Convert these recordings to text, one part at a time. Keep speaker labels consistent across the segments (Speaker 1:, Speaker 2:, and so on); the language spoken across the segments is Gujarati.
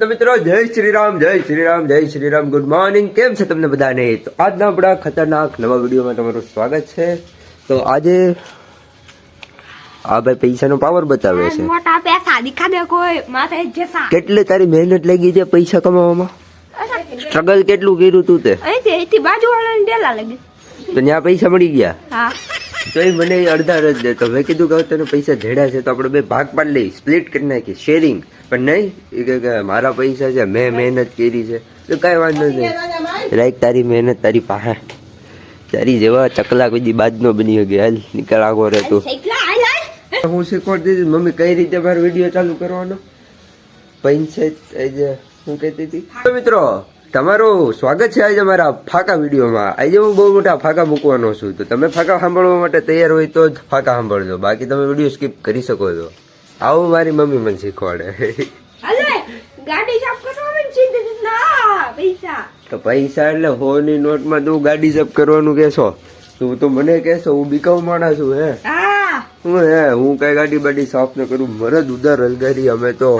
Speaker 1: તો મિત્રો જય શ્રી રામ જય શ્રી રામ જય શ્રી રામ ગુડ મોર્નિંગ કેમ છે તમને બધાને? તો આજના આપણા ખતરનાક નવા વિડીયોમાં તમારું સ્વાગત છે. તો આજે આ ભાઈ પૈસાનો પાવર બતાવે છે.
Speaker 2: મોટા પૈસા દિખા દે કોઈ માથે જસા.
Speaker 1: કેટલી તારી મહેનત લાગી છે પૈસા કમાવામાં? સ્ટ્રગલ કેટલું કર્યું તું તે?
Speaker 2: અહીંથી અહીંથી બાજુ વાળાને ડેલા લાગી.
Speaker 1: તો ત્યાં પૈસા મળી ગયા?
Speaker 2: હા.
Speaker 1: તો એ મને અડધા રજ દેતો મેં કીધું કે તને પૈસા ઝેડા છે તો આપણે બે ભાગ પાડી લઈ સ્પ્લિટ કરી નાખી શેરિંગ પણ નહીં. એ કે મારા પૈસા છે, મેં મહેનત કરી છે. તો કાંઈ વાંધો નહીં. રાઈક તારી મહેનત, તારી પાસે. તારી જેવા ચકલા કોઈ દી બાદ નો બની ગયો હાલ, નીકળ આગો રહે તું.
Speaker 2: સાયકલા હાલ હાલ
Speaker 1: હું શીખવાડતી હતી મમ્મી કઈ રીતે મારો વીડિયો ચાલુ કરવાનો? પંચાયત હું કહેતી હતી. તો મિત્રો તમારું સ્વાગત છે આજે મારા ફાકા વિડીયોમાં. આજે હું બહુ મોટા ફાકા મૂકવાનો છું. તો તમે ફાકા સાંભળવા માટે તૈયાર હોય તો જ ફાકા સાંભળજો. બાકી તમે વીડિયો સ્કીપ કરી શકો છો. આવું મારી મમ્મી મને શીખવાડે. તો પૈસા એટલે હોની નોટમાં તું ગાડી જપ કરવાનું કહેશો? તું તો મને કહેશો હું બીકાઉ માણસ છું હે.
Speaker 2: હું.
Speaker 1: હે હું કઈ ગાડી બાડી સાફ ન કરું. મરદ ઉધાર હલગારી અમે તો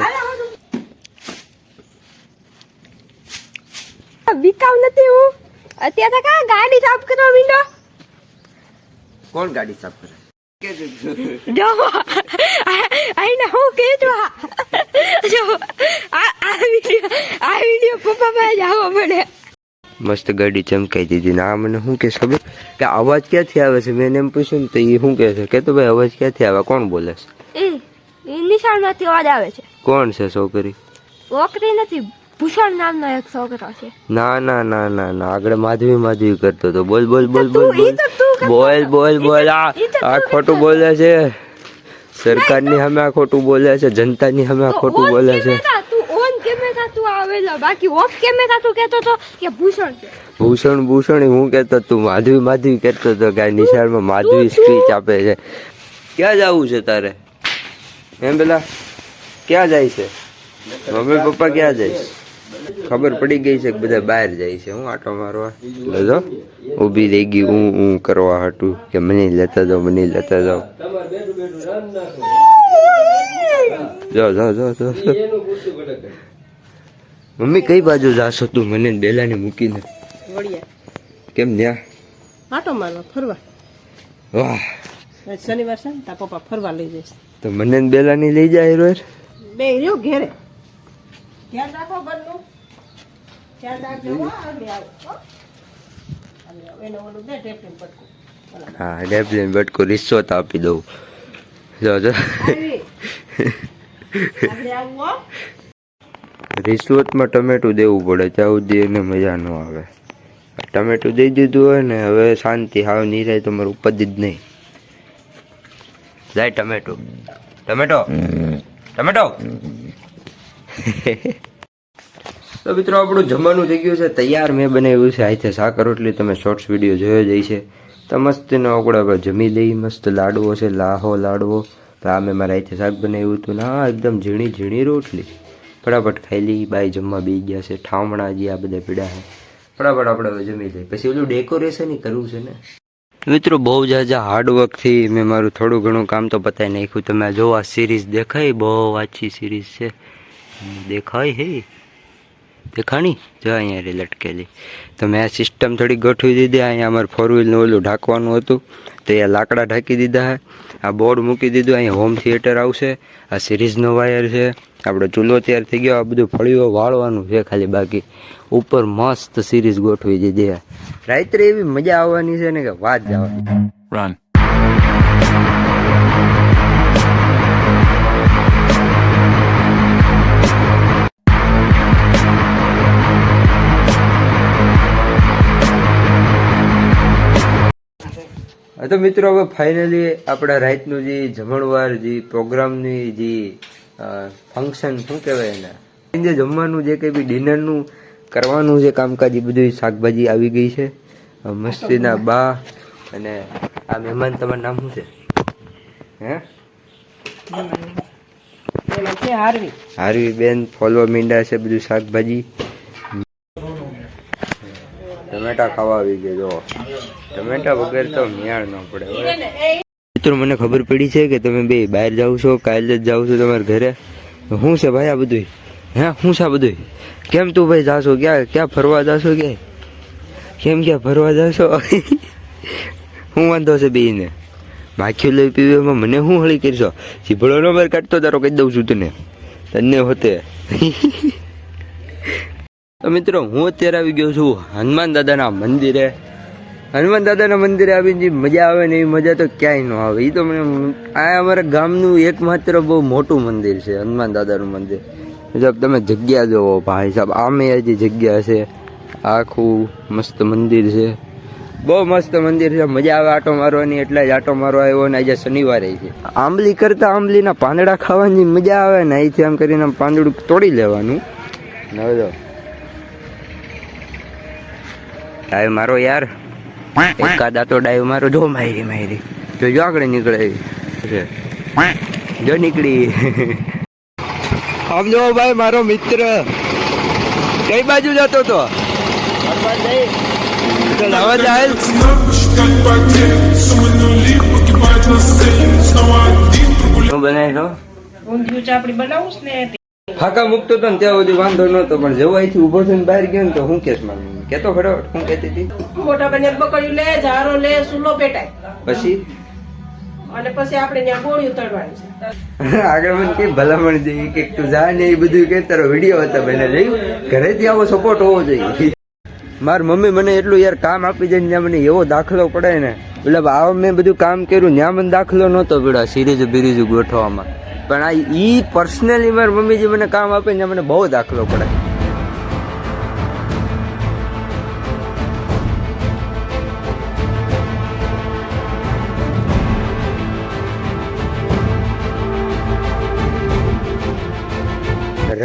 Speaker 2: બીકાવ નથી હું અત્યારે કા ગાડી સાફ કરવા મીંડો?
Speaker 1: કોણ ગાડી સાફ કરે?
Speaker 2: જો આઈને હું કે જો જો આ આ વિડિયો આ વિડિયો પપ્પા પાસે જાવો પડે.
Speaker 1: મસ્ત ગાડી ચમકાઈ દીધી. ના આ મને શું કે ખબર? કે અવાજ ક્યાંથી આવે છે? મેં એમ પૂછ્યું ને તો એ શું કહે છે? કે તો ભાઈ અવાજ ક્યાંથી આવે? કોણ બોલે છે?
Speaker 2: એ નિશાળમાંથી અવાજ આવે છે.
Speaker 1: કોણ છે છોકરી?
Speaker 2: છોકરી નથી. ભૂષણ નામનો એક છોકરો છે.
Speaker 1: ના ના ના ના ના આગળ માધવી માધવી કરતો તો. બોલ બોલ બોલ બોલ બોલ બોલ બોલ આ આ ખોટું બોલે છે. સરકારની સામે આ ખોટું બોલે છે જનતાની સામે આ ખોટું બોલે છે.
Speaker 2: ભૂષણ
Speaker 1: ભૂષણ હું કહેતો તું માધવી માધવી કેતો તો કે નિશાળમાં માધવી સ્પીચ આપે છે. ક્યાં જવું છે તારે? એમ પેલા ક્યાં જાય છે? મમ્મી પપ્પા ક્યાં જાય છે? ખબર પડી ગઈ છે કે બધા બહાર જાય છે હું આટો મારવા. લેજો ઊભી રહી ગઈ હું હું કરવા હતું કે મને લેતા જાઓ મને લેતા જાઓ. જો જો જો જો મમ્મી કઈ બાજુ જાશો તું? મને બેલાને મૂકીને. કેમ ન્યા?
Speaker 3: આટો મારવા ફરવા.
Speaker 1: વાહ.
Speaker 3: શનિવાર છે ને તા પપ્પા ફરવા લઈ જઈશ.
Speaker 1: તો મને બેલાની લઈ જાય રોજ
Speaker 3: બે રહ્યો ઘેરે. ધ્યાન રાખો બંધનું ધ્યાન રાખજો હો, આગળ આવો, હો. આગળ આવો. એને ઓલું દે ટેપલીન પટકું.
Speaker 1: હા ડેપલીન બટકો રિશ્વત આપી દઉં જો જો
Speaker 3: આવી. આગળ આવું હો.
Speaker 1: રિશ્વતમાં ટમેટું દેવું પડે ત્યાં સુધી એને મજા ન આવે ટમેટું દઈ દીધું હોય ને હવે શાંતિ હાવ નિરાય તમારું ઉપજ જ નહીં જાય ટમેટો ટમેટો ટમેટો તો મિત્રો, આપણું જમવાનું થઈ ગયું છે. તૈયાર મેં બનાવ્યું છે. આથી શાક રોટલી, તમે શોર્ટ્સ વીડિયો જોયો જ છે તો મસ્તીનો આપણે આપણે જમી દઈ મસ્ત લાડવો છે, લાહો લાડવો. તો આ મેં મારા આથી શાક બનાવ્યું હતું ના એકદમ ઝીણી ઝીણી રોટલી. ફટાફટ ખાઈ લઈ, બાઈ જમવા બી ગયા છે. ઠામણા જે આ બધા પીડા છે. ફટાફટ આપણે હવે જમી લઈએ. પછી ઓલું ડેકોરેશન કરવું છે ને. મિત્રો, બહુ જાજા હાર્ડવર્કથી મેં મારું થોડું ઘણું કામ તો પતાવી નાખ્યું. તમે જો આ સિરીઝ દેખાય, બહુ આછી સિરીઝ છે. દેખાય હે? દેખાણી? જો અહીંયા રે લટકેલી તો મેં આ સિસ્ટમ થોડી ગોઠવી દીધી. અહીંયા અમારે ફોર વ્હીલનું ઓલું ઢાંકવાનું હતું. તો એ લાકડા ઢાંકી દીધા હે. આ બોર્ડ મૂકી દીધું. અહીંયા હોમ થિયેટર આવશે. આ સિરીઝનો વાયર છે. આપણો ચૂલો તૈયાર થઈ ગયો. આ બધું ફળીઓ વાળવાનું છે ખાલી બાકી. ઉપર મસ્ત સિરીઝ ગોઠવી દીધી હે. રાત્રે એવી મજા આવવાની છે ને કે વાત જવાની
Speaker 4: Run.
Speaker 1: તો મિત્રો હવે ફાઇનલી આપણા રાતનું જે જમણવાર જે પ્રોગ્રામની જે ફંક્શન શું કહેવાય એના? જે જમવાનું જે કંઈ બી ડિનરનું કરવાનું છે કામકાજ એ બધું શાકભાજી આવી ગઈ છે. મસ્તીના બા અને આ મહેમાન તમારું નામ શું છે? હે?
Speaker 3: હારવી.
Speaker 1: હારવી બેન ફોલવા મીંડા છે બધું શાકભાજી. ટમેટા ખાવા આવી ગયા, જો. ટમેટા વગર તો મિયાળ ન પડે મિત્રો, મને ખબર પડી છે કે તમે બે બહાર જાવ છો, કાલે જ જાવ છો તમારા ઘરે. શું છે ભાઈ આ બધું હે શું છે આ બધું કેમ તું ભાઈ જાશો? ક્યાં ક્યાં ફરવા જાશો કે? કેમ ક્યાં ફરવા જાશો? શું વાંધો છે બેને માખીઓ લઈ પીવામાં મને શું હળી કરશો? જીભડો નંબર કાઢતો તારો, કહી દઉં છું તને. તને હોતે. તો મિત્રો, હું અત્યારે આવી ગયો છું હનુમાન દાદાના મંદિરે. હનુમાન દાદાના મંદિરે આવીને જે મજા આવે ને એ મજા તો ક્યાંય ન આવે. એ તો મને આ અમારા ગામનું એકમાત્ર બહુ મોટું મંદિર છે, હનુમાન દાદાનું મંદિર. મતલબ તમે જગ્યા જોવો ભાઈ સાહેબ આમે હજી જગ્યા છે, આખું મસ્ત મંદિર છે. બહુ મસ્ત મંદિર છે. મજા આવે આટો મારવાની, એટલે જ આટો મારવા આવ્યો ને આજે શનિવારે છે. આંબલી કરતાં આંબલીના પાંદડા ખાવાની મજા આવે ને અહીંથી આમ કરીને પાંદડું તોડી લેવાનું. હવે ડાયો મારો યાર. એકાદા તો ડાઈવ મારો. જો માયરી માયરી જો જો આગળ નીકળે. જો નીકળી. આમ જો ભાઈ મારો મિત્ર. કઈ બાજુ જતો તો? ફાકા મૂકતો તો ને ત્યાં સુધી વાંધો નતો પણ જેવો અહીંથી ઊભો થઈને બહાર ગયો ને તો હું કેસ મારું? કેતો ખરો હું કહેતી હતી?
Speaker 3: મોટા બને બકડ્યું લે ઝારો લે સુલો પેટાય.
Speaker 1: પછી?
Speaker 3: અને પછી આપણે ત્યાં ગોળીઓ તળવાની છે.
Speaker 1: આગળ મને કઈ ભલામણ જોઈએ કે તું જા ને એ બધું કે તારો વીડિયો હતો બને જોયું? ઘરેથી આવો સપોર્ટ હોવો જોઈએ. માર મમ્મી મને એટલું યાર કામ આપી જાય ને ત્યાં મને એવો દાખલો પડે ને. એટલે આ મેં બધું કામ કર્યું ત્યાં મને દાખલો નહોતો પડ્યો સિરીઝ બિરીઝ ગોઠવવામાં. પણ આ ઈ પર્સનલી મારી મમ્મીજી મને કામ આપે ને મને બહુ દાખલો પડે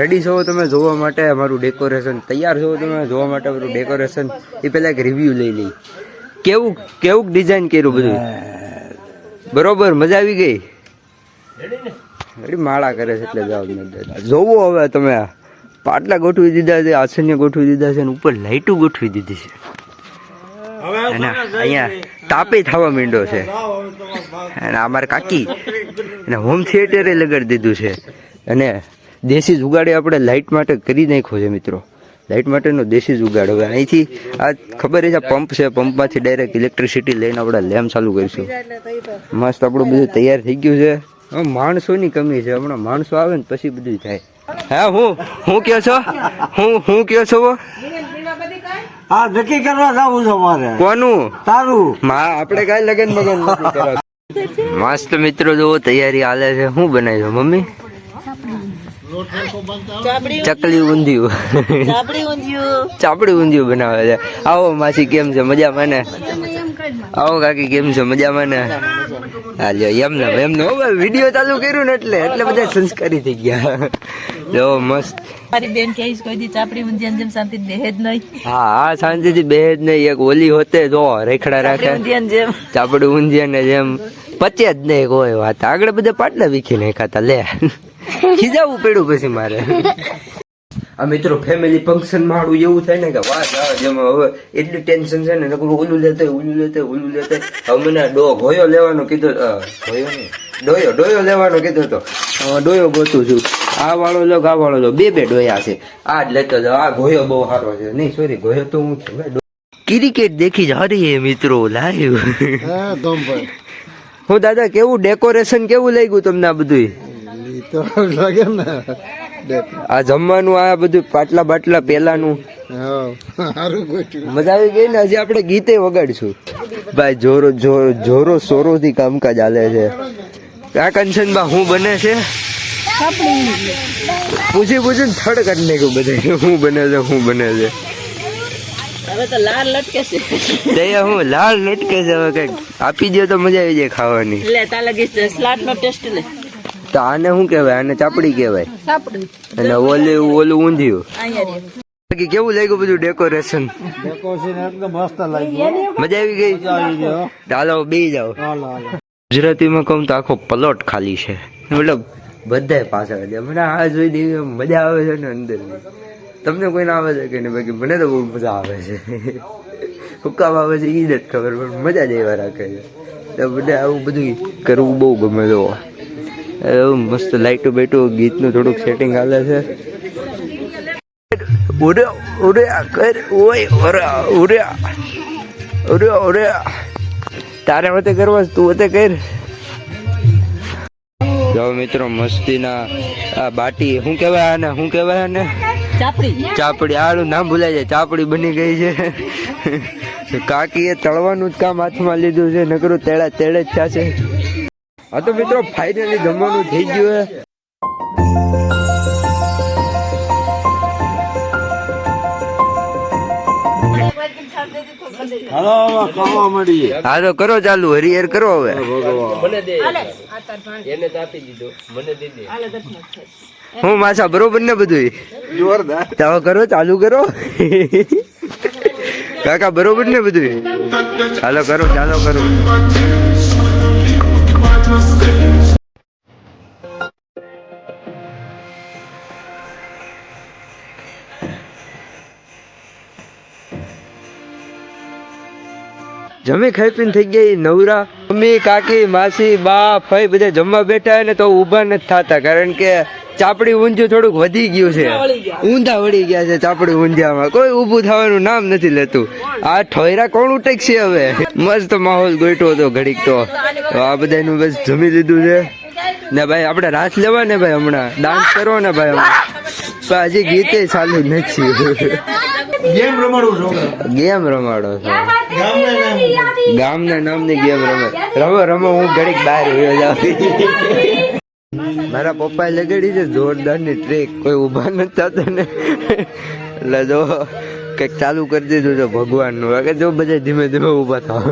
Speaker 1: રેડી છો તમે જોવા માટે? અમારું ડેકોરેશન તૈયાર છો તમે જોવા માટે? અમારું ડેકોરેશન એ પહેલાં એક રિવ્યૂ લઈ લઈ. કેવું કેવું ડિઝાઇન કર્યું બધું? બરોબર મજા આવી ગઈ? રેડી માળા કરે છે એટલે જવાબ જોવો હવે તમે પાટલા ગોઠવી દીધા છે આસન્ય ગોઠવી દીધા છે અને ઉપર લાઇટું ગોઠવી દીધી છે. અને અહીંયા તાપે થવા માંડ્યો છે. અને અમારે કાકી અને હોમ થિયેટરે લગાડી દીધું છે. અને દેશી જુગાડે આપણે લાઇટ માટે કરી નાખ્યો છે મિત્રો. લાઇટ માટેનો દેશી જુગાડ. હવે અહીંથી આ ખબર છે આ પંપ છે પંપમાંથી ડાયરેક્ટ ઇલેક્ટ્રિસિટી લઈને આપણે લેમ્પ ચાલુ કરીશું. મસ્ત આપણું બધું તૈયાર થઈ ગયું છે. માણસોની કમી છે. હમણાં માણસો આવે ને પછી બધું થાય. હા હું? હું કયો છો? હું હું કયો છો?
Speaker 5: હા નક્કી કરવા જવું છે મારે.
Speaker 1: કોનું?
Speaker 5: તારું.
Speaker 1: માં આપણે કાંઈ લગન બગન મસ્ત મિત્રો જો તૈયારી હાલે છે. હું બનાવી મમ્મી? ચકલી ઊંધિયું. ચાપડી ઊંધિયું. બનાવે છે. આવો માસી કેમ છે? મજામાં મને આવો કાકી કેમ છે? મજા મને હા એમને એમને વીડિયો ચાલુ કર્યું ને એટલે એટલે બધા સંસ્કારી થઈ ગયા. જો મસ્ત.
Speaker 6: મારી બેન કહીશ કોઈ દી ચાપડી ઊંધિયાની જેમ શાંતિ બેહે જ નહીં.
Speaker 1: હા હા શાંતિથી બે જ નહીં. એક ઓલી હોતે જો રેખડા રાખે.
Speaker 6: જેમ.
Speaker 1: ચાપડું ઊંધિયા ને જેમ. પચે જ નહીં કોઈ વાત. આગળ બધા પાટલા વીખી નાખાતા લે. ખીજાવું પડ્યું પછી મારે. આ મિત્રો ફેમિલી ફંક્શનમાં એવું થાય ને કે વાત આવે જેમાં હવે એટલું ટેન્શન છે ને નકરું ઓલું લેતા ઓલું લેતા ઓલું લેતા હવે મને ડો ઘોયો લેવાનો કીધો ઘોયો નહીં. ડોયો ડોયો લેવાનો કીધો તો. ડોયો ગોતું છું. આ વાળો લો આ વાળો લો. બે બે ડોયા છે. આ જ લેતો જાઓ આ ઘોયો બહુ સારો છે. નહીં સોરી ઘોયો તો હું છું. ક્રિકેટ દેખી જ હરી મિત્રો લાઈવ. હું દાદા કેવું ડેકોરેશન કેવું લાગ્યું તમને આ બધું
Speaker 5: તો લાગે ને.
Speaker 1: આ જમવાનું આ બધું પાટલા બાટલા પેલાનું. મજા આવી ગઈ ને? હજી આપણે ગીતે વગાડશું. ભાઈ જોરો જોરો જોરો સોરો થી કામકાજ હાલે છે. આ કંચનબા હું બને છે? પૂછી પૂછી ને થડ કરી નાખ્યું બધે હું બને છે હું બને છે.
Speaker 6: હવે તો લાલ લટકે છે.
Speaker 1: હું લાલ લટકે છે હવે કંઈક આપી દો તો મજા આવી જાય ખાવાની.
Speaker 6: એટલે તા લગી સ્લાટ નો ટેસ્ટ લે.
Speaker 1: તો આને શું કહેવાય? આને ચાપડી કહેવાય.
Speaker 6: સાપડું
Speaker 1: અને ઓલે ઓલું ઊંધિયું. બાકી કેવું લાગ્યું બધું ડેકોરેશન
Speaker 5: ડેકોરેશન એકદમ મસ્ત લાગ્યું.
Speaker 1: મજા આવી ગઈ? ચાલો બે જાઓ.
Speaker 5: હાલો હાલો.
Speaker 1: ગુજરાતીમાં કહું તો આખો પલોટ ખાલી છે. મતલબ બધાય પાછળ છે. મને આ જોઈ દેવી મજા આવે છે ને અંદર તમને કોઈને આવે છે કે નહીં? બાકી મને તો બહુ મજા આવે છે. હુકામ આવે છે એ જ ખબર પણ મજા જ એવા રાખે છે. તો બધા આવું બધું કરવું બહુ ગમે તો એવું મસ્ત લાઈટો બેટો ગીતનું થોડુંક સેટિંગ હાલે છે. ઉડ્યા ઉડ્યા કર ઓય ઓરા ઉરે ઉડ્યા ઉડ્યા. તારે વતે કરવા તું વતે કર. જો મિત્રો મસ્તીના આ બાટી શું કહેવાય આને શું કહેવાય આને?
Speaker 6: ચાપડી.
Speaker 1: ચાપડી આનું નામ ભૂલાય જાય ચાપડી બની ગઈ છે. કાકીએ તળવાનું જ કામ હાથમાં લીધું છે નકરું તેડા તેડે જ થશે. હા તો મિત્રો ફાઇનલી જમવાનું થઈ ગયું હા. તો કરો ચાલુ હરિયર કરો હવે. હું માસા બરોબર ને બધું
Speaker 5: જોરદાર.
Speaker 1: કરો ચાલુ કરો. કાકા બરોબર ને બધું ચાલો કરો ચાલો કરો. જમી ખાઈ પીને થઈ ગઈ નવરા. મમ્મી કાકી માસી બા ફઈ બધા જમવા બેઠા ને તો ઊભા નથી થતા કારણ કે ચાપડી ઊંધું થોડુંક વધી ગયું છે. ઊંધા વળી ગયા. છે ચાપડી ઊંધિયામાં. કોઈ ઊભું થવાનું નામ નથી લેતું. આ ઠોયરા કોણ ઉટેકશે હવે? મસ્ત માહોલ ગોઈટો હતો ઘડીક તો. તો આ બધાનું બસ જમી લીધું છે. ને ભાઈ આપણે રાસ લેવા ને ભાઈ હમણાં? ડાન્સ કરો ને ભાઈ હમણાં. પણ હજી ગીતે ચાલુ નથી.
Speaker 5: ગેમ રમાડો છો?
Speaker 1: ગેમ રમાડો છો.
Speaker 5: ગામને નામ
Speaker 1: ગામના નામની ગેમ રમે. રમો રમો હું ઘડીક બહાર જાઉં મારા પપ્પાએ લગાડી છે જોરદારની ટ્રેક કોઈ ઊભા નથી થતા ને. એટલે જો કંઈક ચાલુ કરી દીધું છે ભગવાનનું. કે જો બધા ધીમે ધીમે ઊભા થવા.